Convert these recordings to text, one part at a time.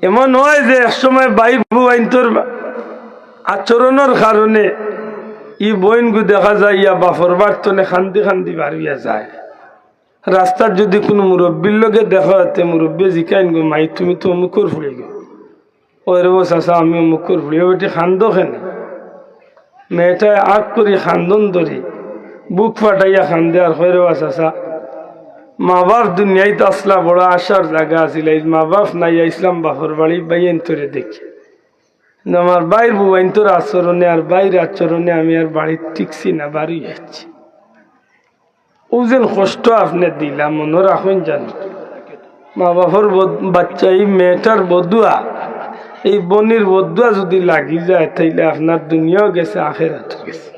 এমন হয় যে একসময় বাই বুয়াইন তোর আচরণের কারণে ই বইনগু দেখা যায়, ইয়া বাফর বার্তনে খান্দি খান্দি বাড়িয়া যায়। রাস্তার যদি কোনো মুরব্বীর লগে দেখা হতে মুরব্বী জিকাইন গো, মাই, তুমি তো অমুকর ফুড়ে গো। ওই রে চাষা আমি অমুকর ফুড়ি ওইটি খান্দ খেনে মেয়েটায় আগ করি, খান্দন ধরি। বুক ফাটাইয়া খান্দে আর হয়ে রে চাষা মা বাপ দুনিয়ায় তো আসলা, বড় আশার জায়গা এই মা বাপ নাই ইসলাম বাপর বাড়ি বাইন তোরে দেখি। আমার বাইর বুয়াইন তোর আচরণে, আর বাইরের আচরণে আমি আর বাড়ির টিকছি না, বাড়ি যাচ্ছি ও যেন কষ্ট আপনি দিলাম মনে রাখুন জান। মা বাপর বাচ্চা, এই মেয়েটার বদুয়া, এই বনির বদুয়া যদি লাগি যায়, তাইলে আপনার দুনিয়াও গেছে আখেরাত গেছে।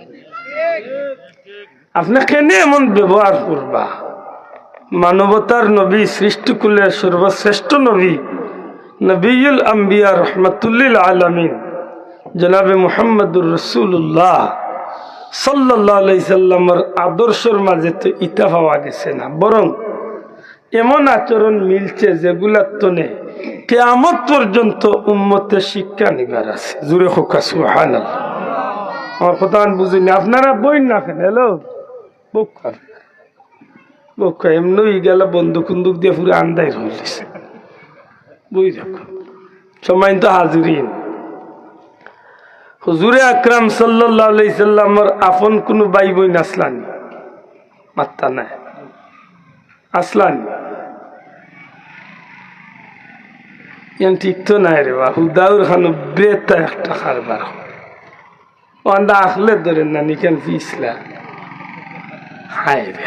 আপনি কেনে এমন ব্যবহার করবা? মানবতার নবী সৃষ্টিকুলের সর্বশ্রেষ্ঠ নবী নবীল আম্বিয়া রহমতুল্লিল আলমিন, জনাবে মোহাম্মদুর রসুল্লাহ সাল্লাহ সাল্লামর আদর্শর মাঝে তো ইতা পাওয়া গেছে না। বরং এমন আচরণ মিলছে যেগুলার তনে কেয়ামত পর্যন্ত উম্মতের শিক্ষা নিবার আছে। জুড়ে হোকা সুহান আমার কথা বুঝিনি। আপনারা বই না কেন? হ্যালো? বুক বুক, এমনি গেল, বন্দুক কুন্দুক দিয়ে পুরো আন্দাই রয়েছে বুঝ সময় তো হাজিরিন। হুজুরে আকরাম সাল্লাহ সাল্লামর আপন কোনো বাই বই আসলানি? মাত্তা নাই। আসলানি? ইয়ান ঠিক তো নাই রে বা হুদাউর খানো বেতা একটা কারবার ওয়ান্ডা আসলে ধরেন না, নিকেন পিছলা হায় রে।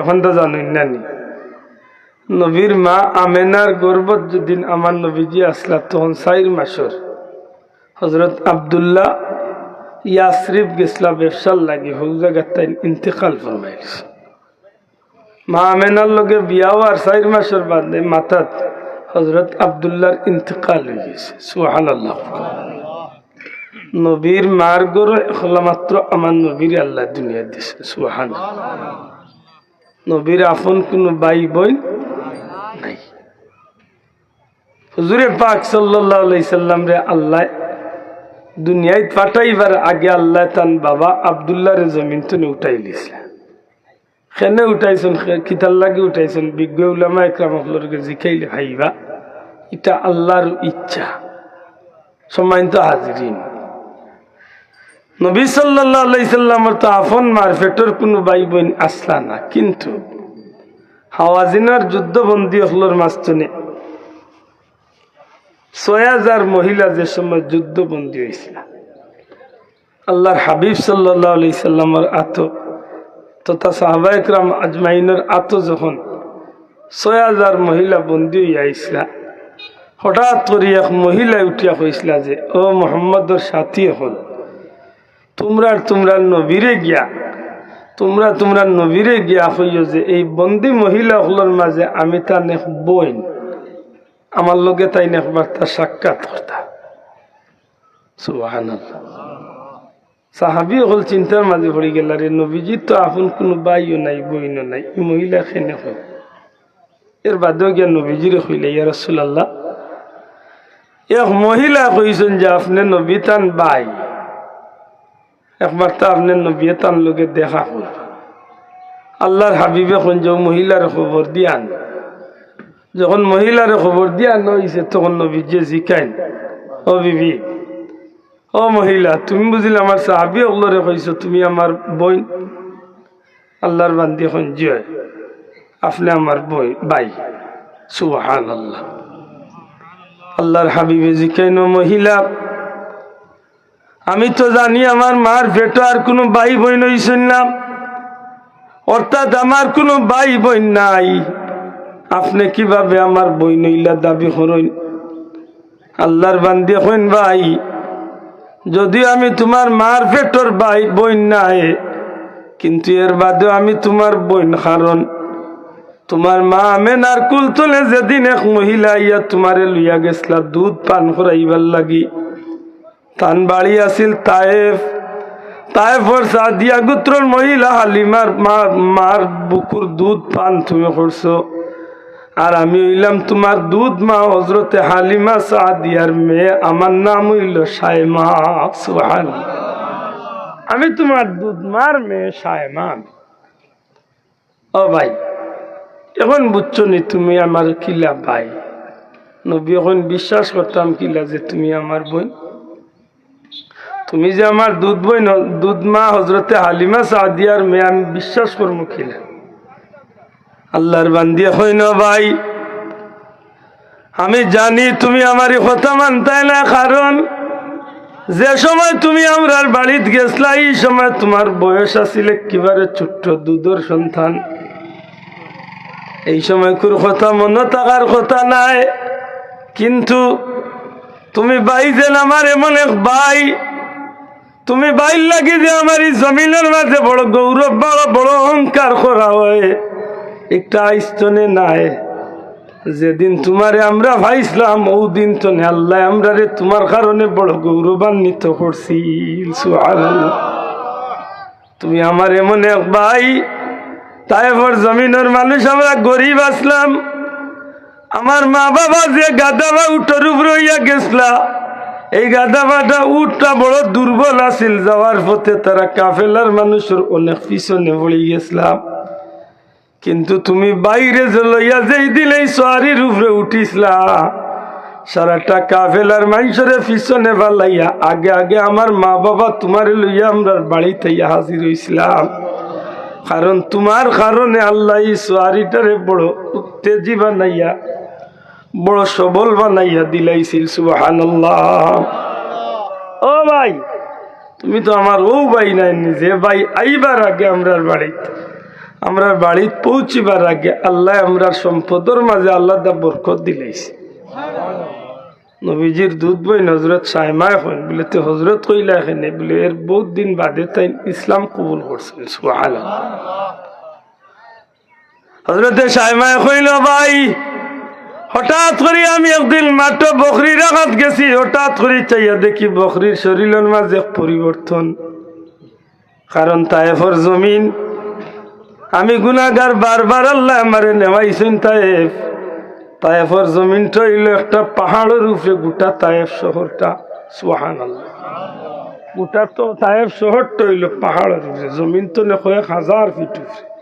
এখন তো জানুন নানি নবীর মা আমেনার গর্বত যেদিন আমার নবীজি আসলা, তখন সাইর মাসর হজরত আবদুল্লাহ ইয়াসরিফ গেছলা, ব্যবসার লাগে হোক জায়গার ইন্তেকাল ফরমাইল মা আমেনার লগে বিয়াও আর সাইর মাসের বাদে মাথাত হজরত আবদুল্লাহর ইন্তেকাল হয়ে গেছে সুহান আল্লাহ নবীর মার হলা মাত্র আমার নবীর আল্লাহ দুনিয়া দিছে সুহান নবীর আপন কোনো বাই বোন নাই। হুজুরে পাক সাল্লাম রে আল্লাহ দুনিয়ায় পাঠাইবার আগে আল্লাহ তান বাবা আবদুল্লাহ রে জমিন তো উঠাই লিছিল সেনে উঠাইছেন? কিতার লাগে উঠাইছেন? বিজ্ঞ উলামা একরামকে জিখাইলে ভাইবা, এটা আল্লাহর ইচ্ছা। সম্মানিত হাজিরিন নবী সাল্লাহ সাল্লামর তো আফন মারফেটর কোনো বাই বোন আসলা না, কিন্তু হাওয়াজিনার যুদ্ধবন্দী হলোর মাঝখানে ছয় হাজার মহিলা যে সময় যুদ্ধবন্দী হয়েছিল, আল্লাহর হাবিব সাল্লামর আত তথা সাহবাইকরাম আজমাইনের আত যখন ছয় হাজার মহিলা বন্দী হইয়া আইসলা, হঠাৎ করে এক মহিলা উঠিয়া কইসল যে, ও মোহাম্মদর সাথী হল তোমরা তোমরা নবীরে গিয়া, তোমরা তোমরা নবীরে গিয়া হইও যে এই বন্দি মহিলা হলোর মাঝে আমি তা নেখ বইন আমার লগে তাই নেখবার তা সাক্ষাৎ করতা সুবাহান সাহাবি হল চিন্তার মাঝে পড়ে গেল রে নবীজি তো আপন কোনো বাইও নাই বইনও নাই, এই মহিলা খেনে হই এর বাদেও গিয়া নবীজিরে হইলে ইয়া রসুল্লাহ এক মহিলা কইছেন যে আপনি নবী তান বাই তো আপনার নবী তান লোকে দেখা। হল আল্লাহর হাবিবে কোন যে মহিলার খবর দিয়ান। যখন মহিলার খবর দিয়ান হয়েছে তখন নবী যে জিকাইন, ও বিবি, ও মহিলা, তুমি বুঝলে আমার সাহাবি ওগুলোরে কইছো, তুমি আমার বই আল্লাহর বান্দি এখন জয় আপনি আমার বই বাই সুবহান আল্লাহ আল্লাহর হাবিবে জিকাইন মহিলা আমি তো জানি আমার মার ভেটো আর কোনো ভাই বোন হইছেন না। অর্থাৎ আমার কোনো ভাই বোন নাই। আপনি কীভাবে আমার বই নইলা দাবি করইন আল্লাহর বান্দি হইন ভাই, যদি আমি তোমার মার পেটর ভাই বইন নাই, কিন্তু এর বাদেও আমি তোমার বইন কারণ, তোমার মা আমেনার কুল তুলে যেদিন এক মহিলা ইয়া তোমারে লইয়া গেছলা দুধ পান করাইবার লাগি। তান বাড়ি আছিল তায়েফ। তায়েফর সাদিয়া গুত্রর মহিলা হালিমার মা মার বুকুর দুধ পান তুমি করছ আর আমি হইলাম তোমার দুধ মা হজরতে হালিমা সাদিয়ার মেয়ে আমার নাম হইল সুহান আমি তোমার দুধ মার মেয়ে সাইমা। ও ভাই, এখন বুঝছ নি তুমি আমার কিলা ভাই? নবী এখন বিশ্বাস করতাম কিলা যে তুমি আমার বোন। তুমি যে আমার দুধ বই দুধ মা হজরতে হালিমা সাদিয়ার মেয়ে, আমি বিশ্বাস করব কিলা আল্লাহর বান্দিয়া হইন ভাই। আমি জানি তুমি আমারই কথা মানতাই না, কারণ যে সময় তুমি আমরার বাড়িতে গেছলা, এই সময় তোমার বয়স আছিল একেবারে ছোট্ট দুধর সন্তান। এই সময় কোন কথা মনে থাকার কথা নাই। কিন্তু তুমি বাই যেন আমার এমন এক বাই তুমি বাইর লাগি যে আমার এই জমিনের মাঝে বড় গৌরব, বড় বড় অহংকার করা হয়। একটা আইস্তনে নাই। যেদিন তোমারে আমরা ভাইছিলাম ও দিন তো আল্লাহ আমরা রে তোমার কারণে বড় গৌরবান্বিত করছি। তুমি আমার এমন এক ভাই, তাইফর জমিনের মানুষ আমরা গরিব আসলাম। আমার মা বাবা যে গাদা বা উঠোর উপর হইয়া গেছলা এই গাদা বাটা উঠটা বড় দুর্বল আছিল, যাওয়ার পথে তারা কাফেলার মানুষের অনেক পিছনে পড়ে গেছিলাম। কিন্তু তুমি বাইরে লইয়া যেই দিন এই সোয়ারির উপরে উঠিসলা সারাটা কাফেলার মানুষের পিছনে ভালাইয়া আগে আগে আমার মা বাবা তোমার লইয়া আমরা বাড়িতে হাজির হইছিলাম। কারণ তোমার কারণে আল্লাহ সোয়ারিটারে বড় উত্তেজি বানাইয়া বড় সবল বানাইয়া দিলাইছিল সুবাহান ও ভাই, তুমি তো আমার ও ভাই নাই নিজে। ভাই, আইবার আগে আমরার বাড়িতে আমরা বাড়িত পৌঁছিবার আগে আল্লাহ আমরার সম্পদের মাঝে আল্লাহ দা বরকত দিলাইছে। নবীজির দুধ বই হজরত সাইমায় হন বলে, তো হজরত কইলা এখানে? বলে, এর বহুত দিন বাদে তাই ইসলাম কবুল করছেন সুহান হজরতে সাইমায় কইল, ভাই হঠাৎ করে আমি একদিন মাত্র বকরি রাখাত গেছি, হঠাৎ করে চাইয়া দেখি বকরির শরীরের মাঝে পরিবর্তন। কারণ তায়েফর জমিন। আমি গুনাগার বারবার আল্লাহ আমারে নেওয়াইছেন তায়েফ। তায়েফর জমিনটা হইল একটা পাহাড়ের উপরে, গোটা তায়েফ শহরটা। সোহান আল্লাহ গোটা তো তায়েফ শহরটা হইল পাহাড়ের উপরে, জমিন তো নে হাজার ফিট উপরে।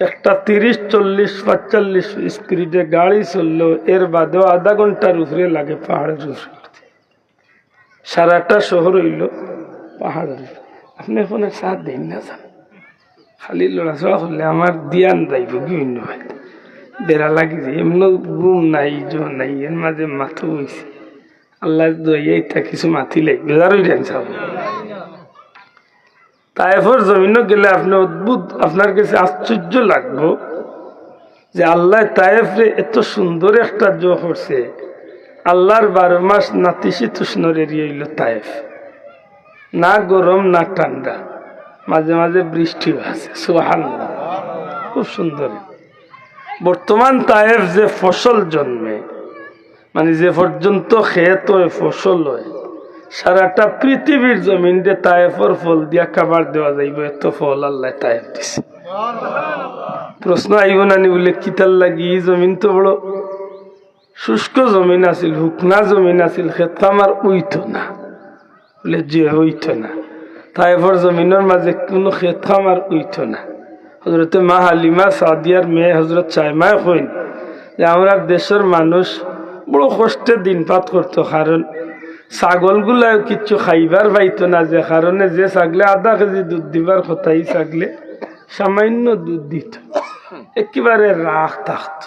একটা তিরিশ, চল্লিশ পাঁচচল্লিশ স্পিডে গাড়ি চলল, এর বাদেও আধা ঘণ্টার উপরে লাগে পাহাড়ের উপরে। সারাটা শহর হইল পাহাড়ের। আপনি এখন সাথ দিন না যান খালি লড়াচড়া করলে আমার দিয়ান যাইব বিভিন্ন ভাই? বেড়া লাগি যে, এমন ঘুম নাই, জো নাই, এর মাঝে মাথু হয়েছে আল্লাহ দইয়াই তা কিছু মাথি লাগবে বেজারই ডেন সাব তাইফর জমিনও গেলে আপনি অদ্ভুত, আপনার কাছে আশ্চর্য লাগবো যে আল্লাহ তাইফরে এত সুন্দর একটা জো করছে। আল্লাহর বারো মাস নাতিশীতোষ্ণর এরিয়া হইল তাইফ। না গরম, না ঠান্ডা। মাঝে মাঝে বৃষ্টি আছে সোহান খুব সুন্দর। বর্তমান তায়েফ যে ফসল জন্মে মানে যে পর্যন্ত খেত হয় ফসল হয়। সারাটা পৃথিবীর জমিনতে তায়েফর ফল দিয়া খাবার দেওয়া যাইব, এত ফল আল্লাহ তায়েফ দিছে। প্রশ্ন আইব নানি বলে কিতার লাগি? জমিন তো বড়। শুষ্ক জমিন আছিল হুকনা জমিন আছিল, খেত আমার উইত না। বলে, যে উইত না। তাইফর জমিনের মাঝে কোনো খেত খামার উইত না। হজরতে মা হালিমা সাদিয়ার মেয়ে হজরত চাইমায় কইন যে, আমরা দেশের মানুষ বড় কষ্টে দিনপাত করতো, কারণ ছাগলগুলা কিচ্ছু খাইবার পাইতো না যে কারণে যে ছাগলে আধা কেজি দুধ দিবার কথাই ছাগলে সামান্য দুধ দিত একেবারে রাখ থাকতো